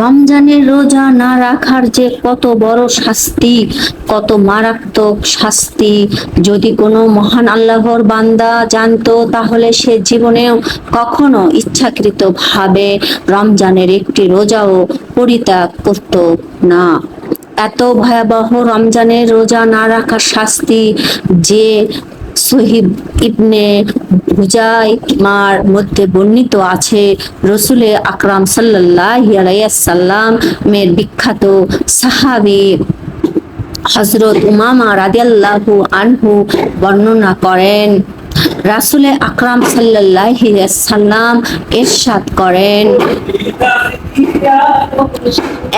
রমজানের রোজা না রাখার যে কত বড় শাস্তি, কত মারাত্মক শাস্তি। যদি কোনো মহান আল্লাহর বান্দা জানতো, তাহলে সে জীবনেও কখনো ইচ্ছাকৃত ভাবে রমজানের একটি রোজাও পরিত্যাগ করত না। এত ভয়াবহ রমজানের রোজা না রাখার শাস্তি যে সহিব ইবনে হুজাই মার মধ্যে বর্ণিত আছে, রসুলে আকরাম সাল্লাহ সাল্লাম মের বিখ্যাত সাহাবি হজরত উমামা রাদিয়াল্লাহু আনহু বর্ণনা করেন। রাসুলে আকরাম সাল্লাহ সাল্লাম এরশাদ করেন।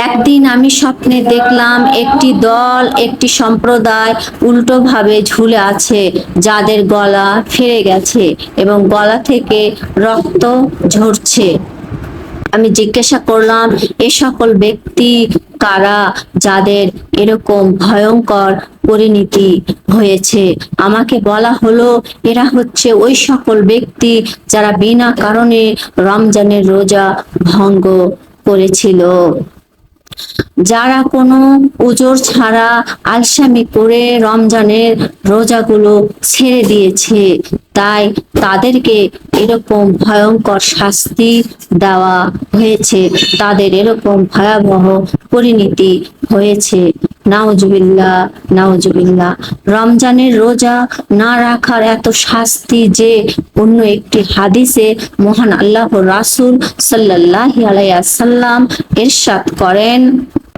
একদিন আমি স্বপ্নে দেখলাম একটি দল, একটি সম্প্রদায় উল্টোভাবে ঝুলে আছে, যাদের গলা ফিরে গেছে এবং গলা থেকে রক্ত ঝরছে। আমি জিজ্ঞাসা করলাম, এ সকল ব্যক্তি কারা যাদের এরকম ভয়ঙ্কর পরিণতি হয়েছে? আমাকে বলা হলো, এরা হচ্ছে ওই সকল ব্যক্তি যারা বিনা কারণে রমজানের রোজা ভঙ্গ করেছিল যারা কোনো উজোর ছাড়া আলসামি করে রমজানের রোজাগুলো ছেড়ে দিয়েছে, তাই তাদেরকে এরকম ভয়ঙ্কর শাস্তি দেওয়া হয়েছে। তাদের এরকম ভয়াবহ পরিণতি হয়েছে। নাউজুবিল্লা নাউজুবিল্লা রমজানের রোজা না রাখার এত শাস্তি যে অন্য একটি হাদিসে মহান আল্লাহ রাসুল সাল্লাহ আলাইসাল্লাম এরশাদ করেন,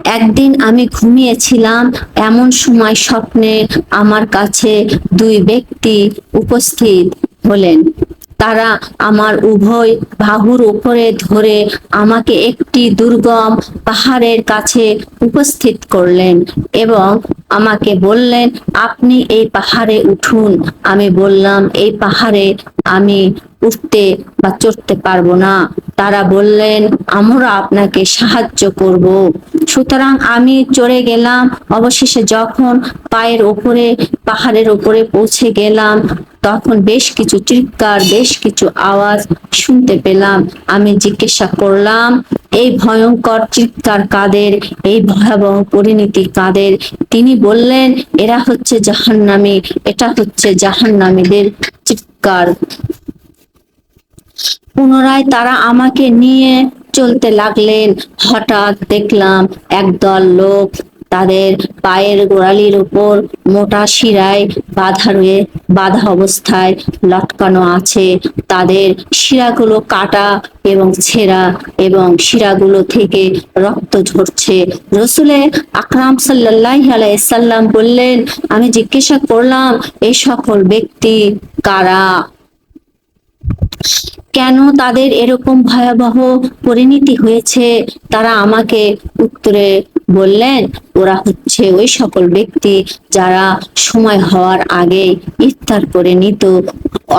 একদিন আমি ঘুমিয়েছিলাম এমন সময় স্বপ্নে আমার কাছে দুই ব্যক্তি উপস্থিত হলেন। তারা আমার উভয় বাহুর উপরে ধরে আমাকে একটি দুর্গম পাহাড়ের কাছে উপস্থিত করলেন এবং আমাকে বললেন, আপনি এই পাহাড়ে উঠুন। আমি বললাম, এই পাহাড়ে আমি উঠতে বা চড়তে পারব না। তারা বললেন, আমরা আপনাকে সাহায্য করব। সুতরাং আমি চড়ে গেলাম। অবশেষে যখন পায়ের ওপরে, পাহাড়ের ওপরে পৌঁছে গেলাম, তখন বেশ কিছু চিৎকার, বেশ কিছু আওয়াজ শুনতে পেলাম। আমি জিজ্ঞাসা করলাম, এই ভয়ঙ্কর চিৎকার কাদের? এই ভয়াবহ পরিণতি কাদের? তিনি বললেন, এরা হচ্ছে জাহান্নামী, এটা হচ্ছে জাহান্নামীদের চিৎকার পুনরায় তারা আমাকে নিয়ে চলতে লাগলেন। হঠাৎ দেখলাম একদল লোক তাদের পায়ের গোড়ালির উপর মোটা শিরায় বাধা রয়ে, বাধা অবস্থায় লটকানো আছে। তাদের শিরাগুলো কাটা এবং ছেঁড়া এবং শিরাগুলো থেকে রক্ত ঝরছে। রসুলে আকরাম সাল্লাহ আলাইসাল্লাম বললেন, আমি জিজ্ঞাসা করলাম, এই সকল ব্যক্তি কারা কেন তাদের এরকম ভয়াবহ পরিণতি হয়েছে? তারা আমাকে উত্তরে বললেন, ওরা হচ্ছে ওই সকল ব্যক্তি যারা সময় হওয়ার আগে ইফতার করে নিত,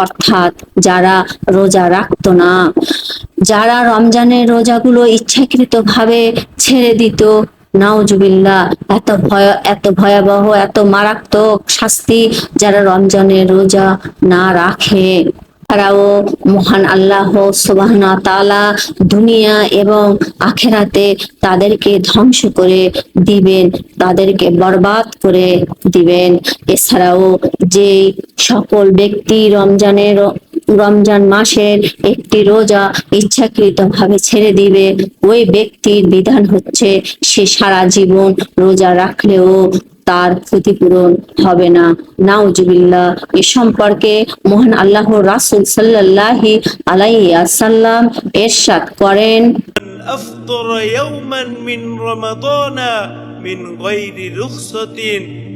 অর্থাৎ যারা রোজা রাখতো না। যারা রমজানের রোজাগুলো ইচ্ছাকৃত ভাবে ছেড়ে দিত নাউজুবিল্লাহ, এত ভয়, এত ভয়াবহ, এত মারাত্মক শাস্তি যারা রমজানের রোজা না রাখে। তারাও মহান আল্লাহ সুবহানা তাআলা দুনিয়া এবং আখেরাতে তাদেরকে ধ্বংস করে দিবেন, তাদেরকে বরবাদ করে দিবেন। এছাড়াও যে সকল ব্যক্তি রমজানের রমজান মাসের একটি রোজা ইচ্ছাকৃত ভাবে ছেড়ে দিবে ওই ব্যক্তির বিধান হচ্ছে সে সারা জীবন রোজা রাখলেও তার ক্ষতিপূরণ হবে না নাউজুবিল্লাহ এ সম্পর্কে মহান আল্লাহ রাসুল সাল্লাল্লাহি আলাইহি আসাল্লাম এরশাদ করেন أفطر يوما من رمضان من غير رخصة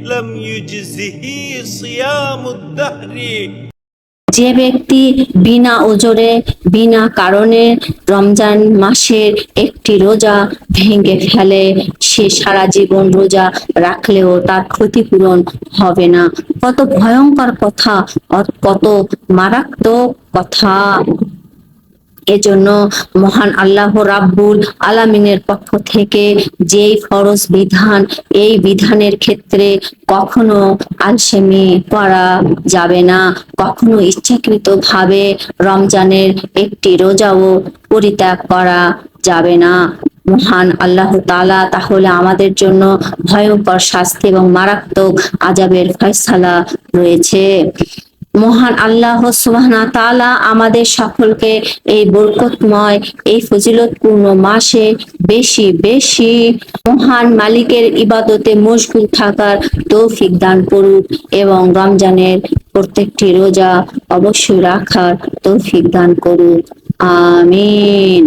لم يجزه صيام الدهر যে ব্যক্তি বিনা ওজরে বিনা কারণে রমজান মাসের একটি রোজা ভেঙে ফেলে, সে সারা জীবন রোজা রাখলেও তার ক্ষতিপূরণ হবে না। কত ভয়ঙ্কর কথা কত মারাত্মক কথা। এজন্য মহান আল্লাহ রাব্বুল আলামিনের পক্ষ থেকে যেই ফরজ বিধান, এই বিধানের ক্ষেত্রে কখনো আলসেমি করা যাবে না। কখনো ইচ্ছাকৃত ভাবে রমজানের একটি রোজাও পরিত্যাগ করা যাবে না। মহান আল্লাহ তালা তাহলে আমাদের জন্য ভয়ঙ্কর শাস্তি এবং মারাত্মক আজাবের ফয়সালা রয়েছে। মহান আল্লাহ সুবহানা তাআলা আমাদের সকলকে এই বরকতময়, এই ফজিলতপূর্ণ মাসে বেশি বেশি মহান মালিকের ইবাদতে মশগুল থাকার তৌফিক দান করুক এবং রমজানের প্রত্যেকটি রোজা অবশ্যই রাখার তৌফিক দান করুক। আমিন।